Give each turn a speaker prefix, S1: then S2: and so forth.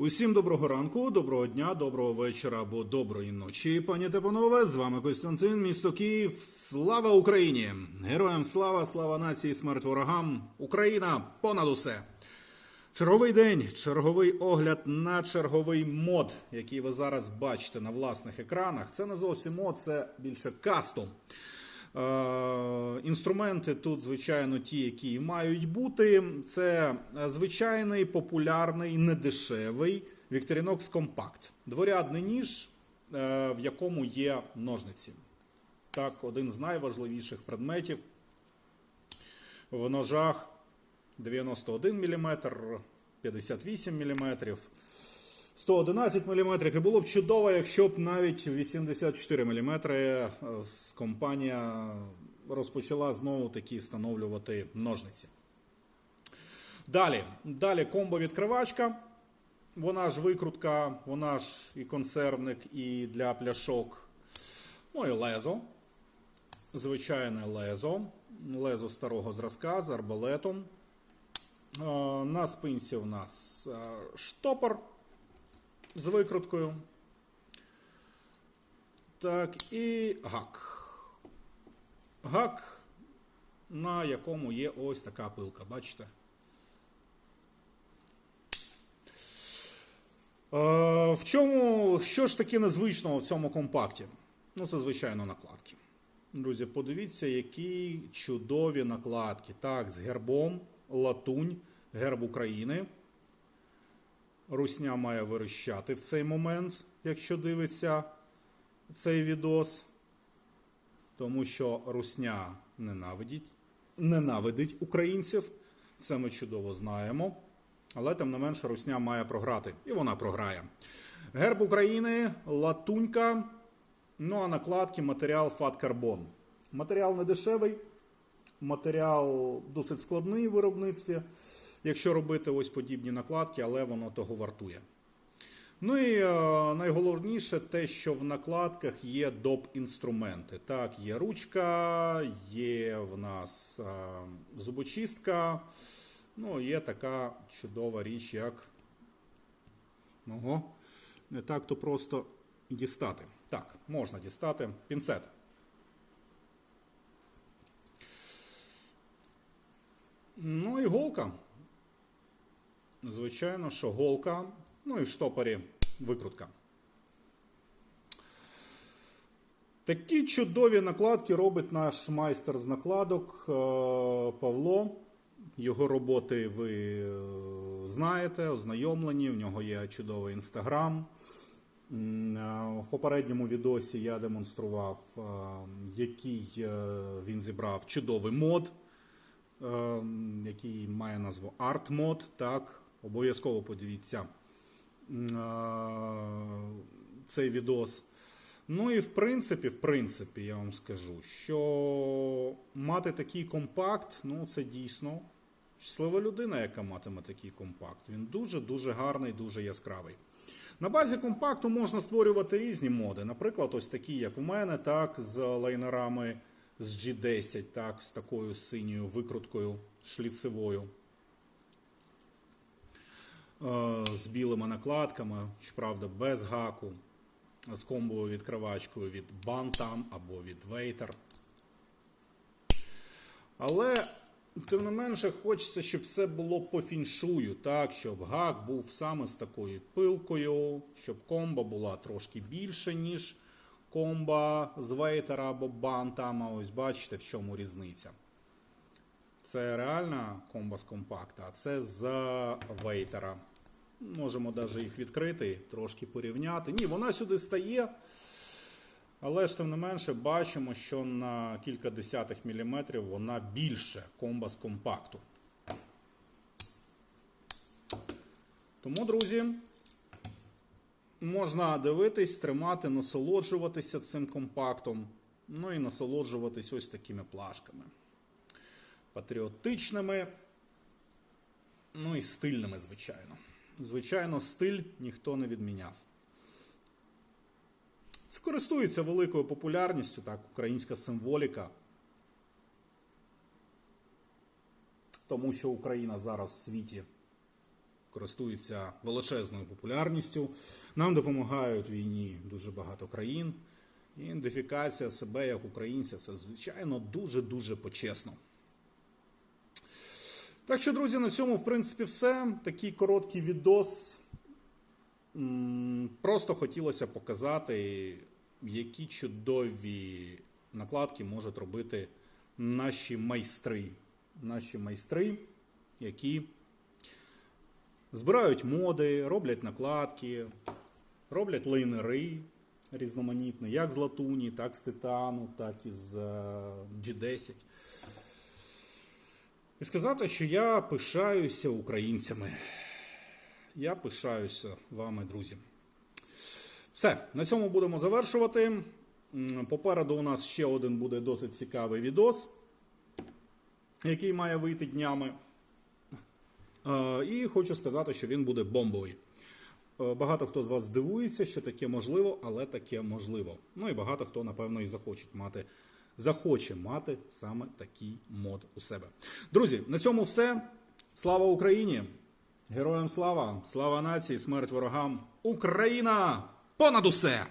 S1: Усім доброго ранку, доброго дня, доброго вечора або доброї ночі, пані та панове. З вами Костянтин, місто Київ. Слава Україні! Героям слава, слава нації, смерть ворогам! Україна понад усе! Черговий день, черговий огляд на черговий мод, який ви зараз бачите на власних екранах. Це не зовсім мод, це більше кастом. Е, Інструменти тут, звичайно, ті, які і мають бути. Це е, звичайний, популярний, недешевий Victorinox Compact. Дворядний ніж, е, в якому є ножниці. Так, один з найважливіших предметів в ножах 91 мм, 58 мм, 111 мм. І було б чудово, якщо б навіть 84 мм з компанія розпочала знову таки встановлювати ножниці. Далі, далі комбо-відкривачка. Вона ж викрутка, вона ж і консервник, і для пляшок. Ну і лезо. Звичайне лезо. Лезо старого зразка з арбалетом. Е, На спинці у нас е, штопор з викруткою. Так, і гак. Гак, на якому є ось така пилка, бачите? Е, В чому, що ж таке незвичного в цьому компакті? Ну, це, звичайно, накладки. Друзі, подивіться, які чудові накладки. Так, з гербом, латунь, герб України. Русня має вирощати в цей момент, якщо дивиться цей відос. Тому що Русня ненавидить, ненавидить українців. Це ми чудово знаємо. Але тим не менше Русня має програти. І вона програє. Герб України, латунька. Ну а накладки матеріал фат-карбон. Матеріал не дешевий, матеріал досить складний в виробництві, якщо робити ось подібні накладки, але воно того вартує. Ну і е, найголовніше те, що в накладках є доп-інструменти. Так, є ручка, є в нас е, зубочистка. Ну, є така чудова річ, як. Ого, не так то просто дістати. Так, можна дістати пінцет. Ну і голка. Звичайно, що голка. Ну і в штопорі викрутка. Такі чудові накладки робить наш майстер з накладок е, Павло. Його роботи ви е, знаєте, ознайомлені. В нього є чудовий інстаграм. Е, В попередньому відосі я демонстрував, який він зібрав чудовий мод, який має назву Art Mod. Так, обов'язково подивіться цей відос. Ну і в принципі, в принципі, я вам скажу, що мати такий компакт, ну це дійсно щаслива людина, яка матиме такий компакт. Він дуже-дуже гарний, дуже яскравий. На базі компакту можна створювати різні моди. Наприклад, ось такі, як у мене, так, з лайнерами з G10, так, з такою синьою викруткою шліцевою. Е, З білими накладками, щоправда, без гаку, з комбовою відкривачкою від Bantam або від Waiter. Але, тим не менше, хочеться, щоб все було по фіншую, так, щоб гак був саме з такою пилкою, щоб комба була трошки більше, ніж комба з Вейтера або Бантама. Ось бачите, в чому різниця. Це реальна комба з компакта, а це з Вейтера. Можемо навіть їх відкрити, трошки порівняти. Ні, вона сюди стає. Але ж тим не менше бачимо, що на кілька десятих міліметрів вона більше комба з компакту. Тому, друзі, можна дивитись, тримати, насолоджуватися цим компактом. Ну і насолоджуватись ось такими плашками. Патріотичними, ну і стильними, звичайно. Звичайно, стиль ніхто не відміняв. Це користується великою популярністю, так, українська символіка. Тому що Україна зараз в світі користується величезною популярністю. Нам допомагають війні дуже багато країн. І ідентифікація себе як українця це, звичайно, дуже-дуже почесно. Так що, друзі, на цьому, в принципі, все. Такий короткий відос. Просто хотілося показати, які чудові накладки можуть робити наші майстри. Наші майстри, які збирають моди, роблять накладки, роблять лейнери різноманітні, як з латуні, так з титану, так і з е, G10. І сказати, що я пишаюся українцями. Я пишаюся вами, друзі. Все, на цьому будемо завершувати. Попереду у нас ще один буде досить цікавий відос, який має вийти днями. І хочу сказати, що він буде бомбовий. Е, Багато хто з вас здивується, що таке можливо, але таке можливо. Ну і багато хто, напевно, і захоче мати, захоче мати саме такий мод у себе. Друзі, на цьому все. Слава Україні! Героям слава! Слава нації, смерть ворогам! Україна! Понад усе!